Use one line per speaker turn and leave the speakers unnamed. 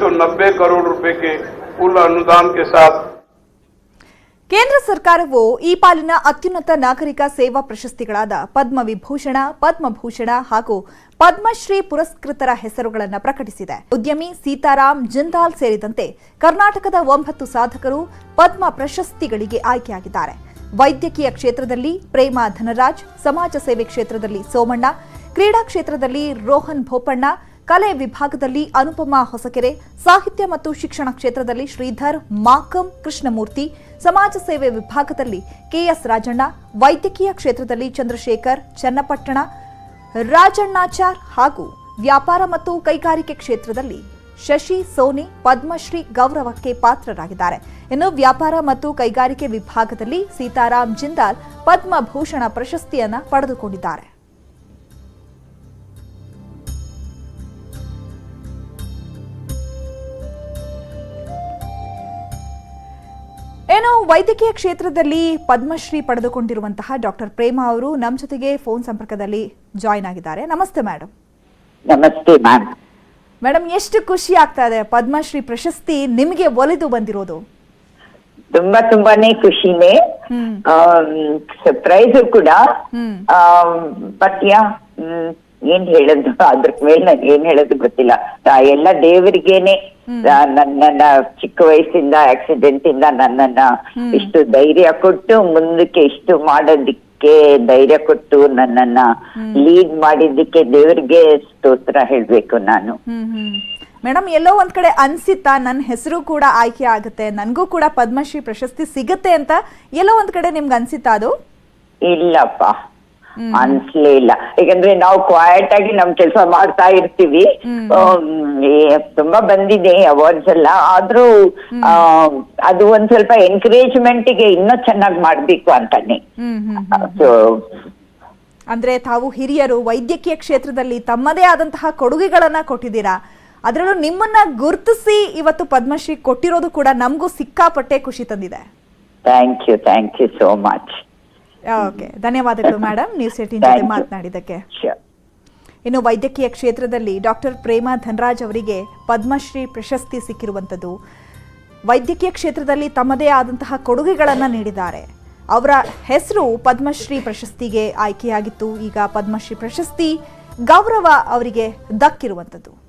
190 करोड़ रुपए के कुल अनुदान के साथ
ಕೇಂದ್ರ ಸರ್ಕಾರವು ಈ ಪಾಲಿನ ಅತ್ಯುನ್ನತ ನಾಗರಿಕ ಸೇವಾ ಪ್ರಶಸ್ತಿಗಳಾದ ಪದ್ಮ ವಿಭೂಷಣ ಪದ್ಮಭೂಷಣ ಹಾಗೂ ಪದ್ಮಶ್ರೀ ಪುರಸ್ಕೃತರ ಹೆಸರುಗಳನ್ನು ಪ್ರಕಟಿಸಿದೆ ಉದ್ಯಮಿ ಸೀತಾರಾಮ್ ಜಿಂದಾಲ್ ಸೇರಿದಂತೆ ಕರ್ನಾಟಕದ ಒಂಬತ್ತು ಸಾಧಕರು ಪದ್ಮ ಪ್ರಶಸ್ತಿಗಳಿಗೆ ಆಯ್ಕೆಯಾಗಿದ್ದಾರೆ ವೈದ್ಯಕೀಯ ಕ್ಷೇತ್ರದಲ್ಲಿ ಪ್ರೇಮ ಧನರಾಜ್ ಸಮಾಜ ಸೇವೆ ಕ್ಷೇತ್ರದಲ್ಲಿ ಸೋಮಣ್ಣ ಕ್ರೀಡಾ ಕ್ಷೇತ್ರದಲ್ಲಿ ರೋಹನ್ ಭೋಪಣ್ಣ ಕಲೆ ವಿಭಾಗದಲ್ಲಿ ಅನುಪಮಾ ಹೊಸಕೆರೆ, ಸಾಹಿತ್ಯ ಮತ್ತು ಶಿಕ್ಷಣ ಕ್ಷೇತ್ರದಲ್ಲಿ ಶ್ರೀಧರ್, ಮಾಕಂ, ಕೃಷ್ಣಮೂರ್ತಿ, ಸಮಾಜ ಸೇವೆ ವಿಭಾಗದಲ್ಲಿ ಕೆಎಸ್ ರಾಜಣ್ಣ, ವೈದ್ಯಕೀಯ ಕ್ಷೇತ್ರದಲ್ಲಿ ಚಂದ್ರಶೇಖರ್, ಚನ್ನಪಟ್ಟಣ, ರಾಜಣ್ಣಾಚಾರ್ ಹಾಗೂ ವ್ಯಾಪಾರ ಮತ್ತು ಕೈಗಾರಿಕೆ ಕ್ಷೇತ್ರದಲ್ಲಿ ಶಶಿ, ಸೋನಿ, ಪದ್ಮಶ್ರೀ ಗೌರವಕ್ಕೆ ಪಾತ್ರರಾಗಿದ್ದಾರೆ. ಇನ್ನು ವ್ಯಾಪಾರ ಮತ್ತು ಕೈಗಾರಿಕೆ ವಿಭಾಗದಲ್ಲಿ ಸೀತಾರಾಮ್ ಜಿಂದಾಲ್ ಪದ್ಮಭೂಷಣ ಪ್ರಶಸ್ತಿಯನ್ನು ಪಡೆದುಕೊಂಡಿದ್ದಾರೆ. ಏನು ವೈದ್ಯಕೀಯ ಕ್ಷೇತ್ರದಲ್ಲಿ ಪದ್ಮಶ್ರೀ ಪಡೆದುಕೊಂಡಿರುವಂತಹ ಡಾಕ್ಟರ್ ಪ್ರೇಮ ಅವರು ನಮ್ಮ ಜೊತೆಗೆ ಫೋನ್ ಸಂಪರ್ಕದಲ್ಲಿ ಜಾಯಿನ್ ಆಗಿದ್ದಾರೆ. ನಮಸ್ತೆ ಮೇಡಮ್
ನಮಸ್ತೆ ಮ್ಯಾಮ್
ಮೇಡಮ್ ಎಷ್ಟು ಖುಷಿ ಆಗ್ತಾ ಇದೆ. ಪದ್ಮಶ್ರೀ ಪ್ರಶಸ್ತಿ ನಿಮಗೆ ಒಲಿದು ಬಂದಿರೋದು.
ತುಂಬಾ ತುಂಬಾನೇ ಖುಷಿನೇ. ಸರ್ಪ್ರೈಸ್ ಕೂಡ. ಬಟ್ ಯಾ ಏನ್ ಹೇಳೋದು? ಅದ್ರ ಮೇಲೆ ನಂಗೆ ಏನ್ ಹೇಳೋದು ಗೊತ್ತಿಲ್ಲ. ಆ, ಎಲ್ಲ ದೇವರಿಗೇನೆ. ನನ್ನನ್ನ ಚಿಕ್ಕ ವಯಸ್ಸಿಂದ ಆಕ್ಸಿಡೆಂಟ್ ಇಂದ ನನ್ನನ್ನ ಇಷ್ಟು ಧೈರ್ಯ ಕೊಟ್ಟು ಮುಂದಕ್ಕೆ ಇಷ್ಟು ಮಾಡೋದಿಕ್ಕೆ ಧೈರ್ಯ ಕೊಟ್ಟು ನನ್ನನ್ನ ಲೀಡ್ ಮಾಡಿದ್ದಕ್ಕೆ ದೇವರಿಗೆ ಸ್ತೋತ್ರ ಹೇಳ್ಬೇಕು ನಾನು.
ಮೇಡಮ್ ಎಲ್ಲೋ ಒಂದ್ ಕಡೆ ಅನ್ಸಿತ್ತಾ ನನ್ನ ಹೆಸರು ಕೂಡ ಆಯ್ಕೆ ಆಗುತ್ತೆ ನನಗೂ ಕೂಡ ಪದ್ಮಶ್ರೀ ಪ್ರಶಸ್ತಿ ಸಿಗುತ್ತೆ ಅಂತ ಎಲ್ಲೋ ಒಂದ್ ಕಡೆ ನಿಮ್ಗೆ ಅನ್ಸಿತ್ತಾ ಅದು?
ಇಲ್ಲಪ್ಪ. ಅನ್ಸ್ಲೇ ಇಲ್ಲ. ಯಾಕಂದ್ರೆ ನಾವು ಕ್ವಾಯಟ್ ಆಗಿ ನಮ್ ಕೆಲಸ ಮಾಡ್ತಾ ಇರ್ತೀವಿ. ತುಂಬಾ ಬಂದಿದೆ ಅವಾರ್ಡ್ಸ್ ಎಲ್ಲ. ಆದ್ರೂ ಅದು ಒಂದ್ ಸ್ವಲ್ಪ ಎನ್ಕರೇಜ್ಮೆಂಟ್ಗೆ ಇನ್ನೂ ಚೆನ್ನಾಗಿ ಮಾಡ್ಬೇಕು ಅಂತಾನೆ. ಸೊ
ಅಂದ್ರೆ ತಾವು ಹಿರಿಯರು ವೈದ್ಯಕೀಯ ಕ್ಷೇತ್ರದಲ್ಲಿ ತಮ್ಮದೇ ಆದಂತಹ ಕೊಡುಗೆಗಳನ್ನ ಕೊಟ್ಟಿದ್ದೀರಾ? ಅದರಲ್ಲೂ ನಿಮ್ಮನ್ನ ಗುರುತಿಸಿ ಇವತ್ತು ಪದ್ಮಶ್ರೀ ಕೊಟ್ಟಿರೋದು ಕೂಡ ನಮಗೂ ಸಿಕ್ಕಾಪಟ್ಟೆ ಖುಷಿ ತಂದಿದೆ.
Thank you thank you so much
okay. ಧನ್ಯವಾದಗಳು ಮೇಡಮ್ ನ್ಯೂಸ್ ಏಟಿನ್ ಜೊತೆ
ಮಾತನಾಡಿದಕ್ಕೆ
ಮಾತನಾಡಿದ್ದಕ್ಕೆ. ಇನ್ನು ವೈದ್ಯಕೀಯ ಕ್ಷೇತ್ರದಲ್ಲಿ ಡಾಕ್ಟರ್ ಪ್ರೇಮಾ ಧನರಾಜ್ ಅವರಿಗೆ ಪದ್ಮಶ್ರೀ ಪ್ರಶಸ್ತಿ ಸಿಕ್ಕಿರುವಂಥದ್ದು. ವೈದ್ಯಕೀಯ ಕ್ಷೇತ್ರದಲ್ಲಿ ತಮ್ಮದೇ ಆದಂತಹ ಕೊಡುಗೆಗಳನ್ನು ನೀಡಿದ್ದಾರೆ. ಅವರ ಹೆಸರು ಪದ್ಮಶ್ರೀ ಪ್ರಶಸ್ತಿಗೆ ಆಯ್ಕೆಯಾಗಿತ್ತು. ಈಗ ಪದ್ಮಶ್ರೀ ಪ್ರಶಸ್ತಿ ಗೌರವ ಅವರಿಗೆ ದಕ್ಕಿರುವಂಥದ್ದು.